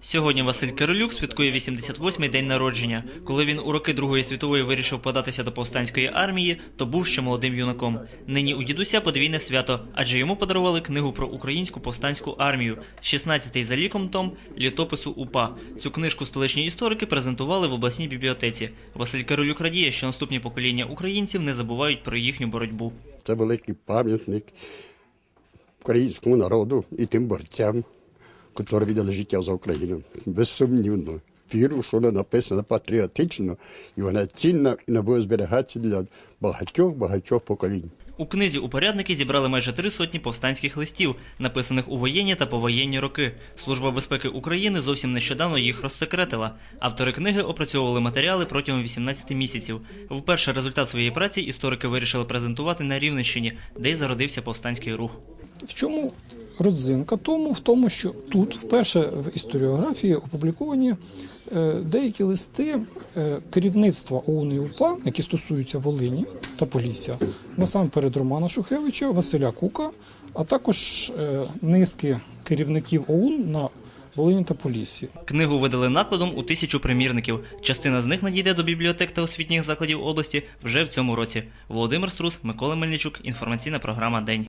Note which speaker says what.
Speaker 1: Сьогодні Василь Кирилюк святкує 88-й день народження. Коли він у роки Другої світової вирішив податися до повстанської армії, то був ще молодим юнаком. Нині у дідуся подвійне свято, адже йому подарували книгу про українську повстанську армію, 16-й за ліком том літопису УПА. Цю книжку столичні історики презентували в обласній бібліотеці. Василь Кирилюк радіє, що наступні покоління українців не забувають про їхню боротьбу.
Speaker 2: Це великий пам'ятник українському народу і тим борцям, які віддали життя за Україну. Безсумнівно. Вірю, що вона написана патріотично, і вона цінна і не буде зберігатися для багатьох багатьох поколінь.
Speaker 1: У книзі упорядники зібрали майже три сотні повстанських листів, написаних у воєнні та повоєнні роки. Служба безпеки України зовсім нещодавно їх розсекретила. Автори книги опрацьовували матеріали протягом 18 місяців. Вперше результат своєї праці історики вирішили презентувати на Рівненщині, де й зародився повстанський рух.
Speaker 3: В чому родзинка? Тому в тому, що тут вперше в історіографії опубліковані е, деякі листи е, керівництва ОУН і УПА, які стосуються Волині та Полісся, насамперед Романа Шухевича, Василя Кука, а також е, низки керівників ОУН на Волині та Поліссі.
Speaker 1: Книгу видали накладом у тисячу примірників. Частина з них надійде до бібліотек та освітніх закладів області вже в цьому році. Володимир Струс, Микола Мельничук. Інформаційна програма День.